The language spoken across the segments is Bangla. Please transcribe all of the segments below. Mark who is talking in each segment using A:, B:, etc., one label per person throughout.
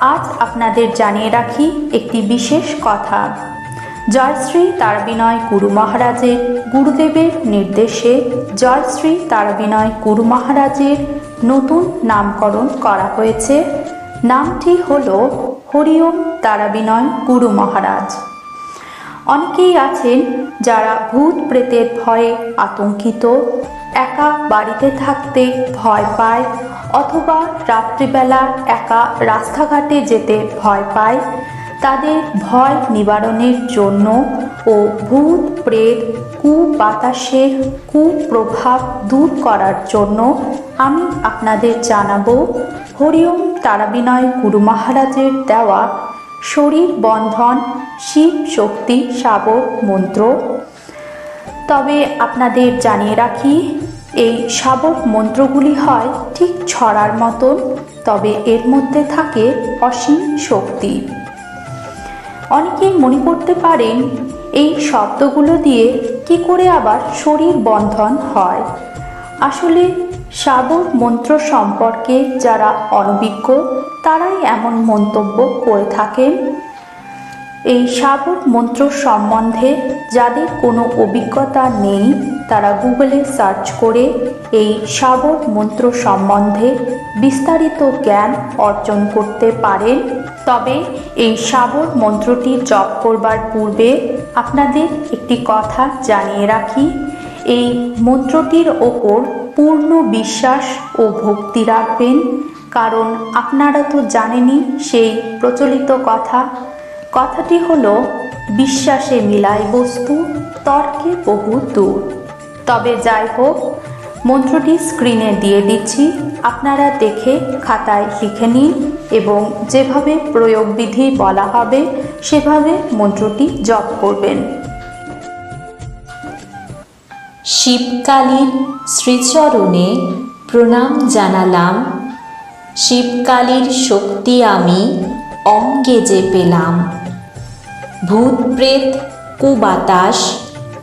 A: আজ আপনাদের জানিয়ে রাখি একটি বিশেষ কথা। জয়শ্রী তারাবিনয় গুরু মহারাজের গুরুদেবের নির্দেশে জয়শ্রী তারাবিনয় গুরু মহারাজের নতুন নামকরণ করা হয়েছে। নামটি হল হরিওম তারাবিনয় গুরু মহারাজ। অনেকেই আছেন যারা ভূত প্রেতের ভয়ে আতঙ্কিত, একা বাড়িতে থাকতে ভয় পায় অথবা রাত্রিবেলা একা রাস্তাঘাটে যেতে ভয় পায়, তাদের ভয় নিবারণের জন্য ও ভূত, প্রেত, কুবাতাসের কুপ্রভাব দূর করার জন্য আমি আপনাদের জানাব হরিওম তারাবিনয় গুরু মহারাজের দেওয়া শরীর বন্ধন, শিব শক্তি সাবর মন্ত্র। তবে আপনাদের জানিয়ে রাখি এই সাবর মন্ত্রগুলি হয় ঠিক ছড়ার মতন, তবে এর মধ্যে থাকে অসীম শক্তি। অনেকেই মনে করতে পারেন, এই শব্দগুলো দিয়ে কি করে আবার শরীর বন্ধন হয়? আসলে সাবর মন্ত্র সম্পর্কে যারা অনভিজ্ঞ, তারাই এমন মন্তব্য করে থাকেন এই সাবর মন্ত্র সম্বন্ধে যাদের কোনো অভিজ্ঞতা নেই, তারা গুগলে সার্চ করে এই সাবর মন্ত্র সম্বন্ধে বিস্তারিত জ্ঞান অর্জন করতে পারেন। তবে এই সাবর মন্ত্রটি জপ করবার পূর্বে আপনাদের একটি কথা জানিয়ে রাখি। এই মন্ত্রটির ওপর পূর্ণ বিশ্বাস ও ভক্তি রাখবেন, কারণ আপনারা তো জানেনই সেই প্রচলিত কথা। কথাটি হলো, বিশ্বাসে মিলায় বস্তু, তর্কে বহু দূর। তবে যাই হোক, মন্ত্রটি স্ক্রিনে দিয়ে দিচ্ছি, আপনারা দেখে খাতায় লিখে নিন এবং যেভাবে প্রয়োগবিধি বলা হবে, সেভাবে মন্ত্রটি জপ করবেন।
B: শিবকালীর শ্রীচরণে প্রণাম জানালাম শিবকালীর শক্তি আমি অঙ্গে যে পেলাম। ভূত প্রেত, কুবাতাস,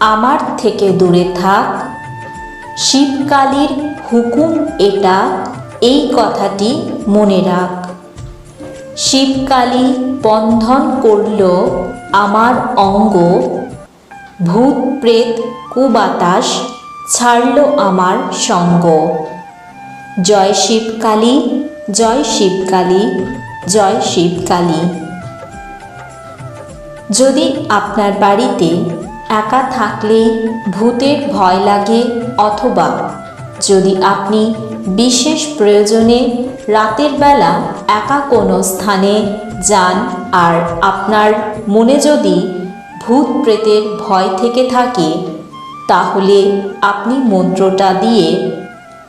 B: আমার থেকে দূরে থাক। শিবকালীর হুকুম এটা, এই কথাটি মনে রাখ। শিবকালী বন্ধন করল আমার অঙ্গ, ভূত প্রেত, কুবাতাস ছাড়ল আমার সঙ্গ। জয় শিবকালী জয় শিবকালী জয় শিবকালী। যদি আপনার বাড়িতে একা থাকলেই ভূতের ভয় লাগে অথবা যদি আপনি বিশেষ প্রয়োজনে রাতের বেলা একা কোনো স্থানে যান আর আপনার মনে যদি ভূত প্রেতের ভয় থেকে থাকে, তাহলে আপনি মন্ত্রটা দিয়ে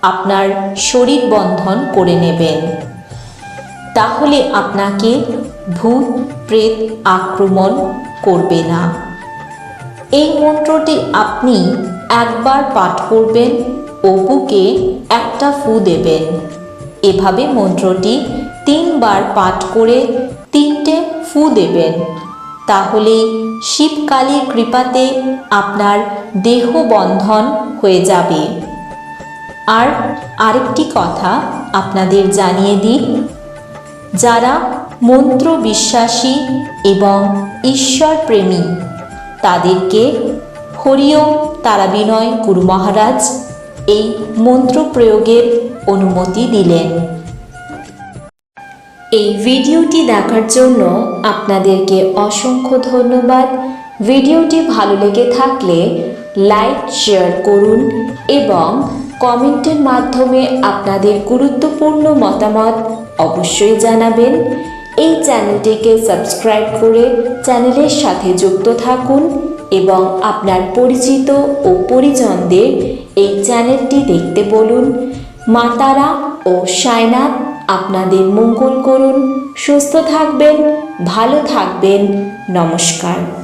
B: আপনার শরীর বন্ধন করে নেবেন। তাহলে আপনাকে ভূত প্রেত আক্রমণ করবে না। এই মন্ত্রটি আপনি একবার পাঠ করবেন ও বুকে একটা ফু দেবেন। এভাবে মন্ত্রটি তিনবার পাঠ করে তিনটে ফু দেবেন। তাহলে শিবকালীর কৃপাতে আপনার দেহ বন্ধন হয়ে যাবে। আর আরেকটি কথা আপনাদের জানিয়ে দিই। যারা মন্ত্র বিশ্বাসী এবং ঈশ্বর প্রেমী তাদেরকে হরিওম তারাবিনয় গুরু মহারাজ এই মন্ত্র প্রয়োগের অনুমতি দিলেন। এই ভিডিওটি দেখার জন্য আপনাদেরকে অসংখ্য ধন্যবাদ। ভিডিওটি ভালো লেগে থাকলে লাইক, শেয়ার করুন এবং কমেন্টের মাধ্যমে আপনাদের গুরুত্বপূর্ণ মতামত অবশ্যই জানাবেন। এই চ্যানেলটিকে সাবস্ক্রাইব করে চ্যানেলের সাথে যুক্ত থাকুন এবং আপনার পরিচিত ও পরিজনদের এই চ্যানেলটি দেখতে বলুন। মাতারা ও সায়নাথ আপনাদের মঙ্গল করুন। সুস্থ থাকবেন, ভালো থাকবেন। নমস্কার।